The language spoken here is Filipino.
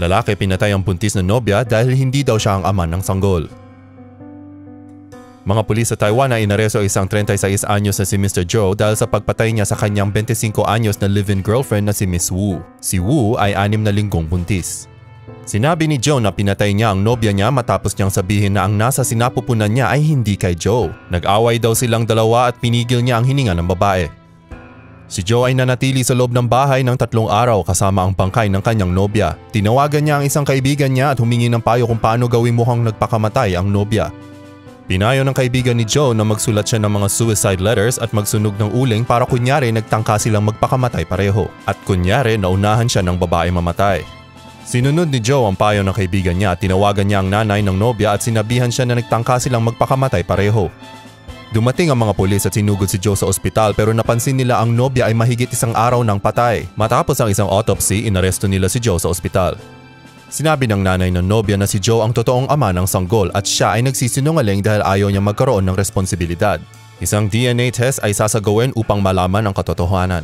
Lalaki pinatay ang buntis na nobya dahil hindi daw siya ang ama ng sanggol. Mga pulis sa Taiwan ay inareso isang 36 anyos na si Mr. Joe dahil sa pagpatay niya sa kanyang 25 anyos na live-in girlfriend na si Miss Wu. Si Wu ay anim na linggong buntis. Sinabi ni Joe na pinatay niya ang nobya niya matapos niyang sabihin na ang nasa sinapupunan niya ay hindi kay Joe. Nag-away daw silang dalawa at pinigil niya ang hininga ng babae. Si Joe ay nanatili sa loob ng bahay ng tatlong araw kasama ang bangkay ng kanyang nobya. Tinawagan niya ang isang kaibigan niya at humingi ng payo kung paano gawin mukhang nagpakamatay ang nobya. Pinayo ng kaibigan ni Joe na magsulat siya ng mga suicide letters at magsunog ng uling para kunyari nagtangka silang magpakamatay pareho. At kunyari naunahan siya ng babae mamatay. Sinunod ni Joe ang payo ng kaibigan niya at tinawagan niya ang nanay ng nobya at sinabihan siya na nagtangka silang magpakamatay pareho. Dumating ang mga pulis at sinugod si Joe sa ospital pero napansin nila ang nobya ay mahigit isang araw ng patay. Matapos ang isang autopsy, inaresto nila si Joe sa ospital. Sinabi ng nanay ng nobya na si Joe ang totoong ama ng sanggol at siya ay nagsisinungaling dahil ayaw niya magkaroon ng responsibilidad. Isang DNA test ay sasagawin upang malaman ang katotohanan.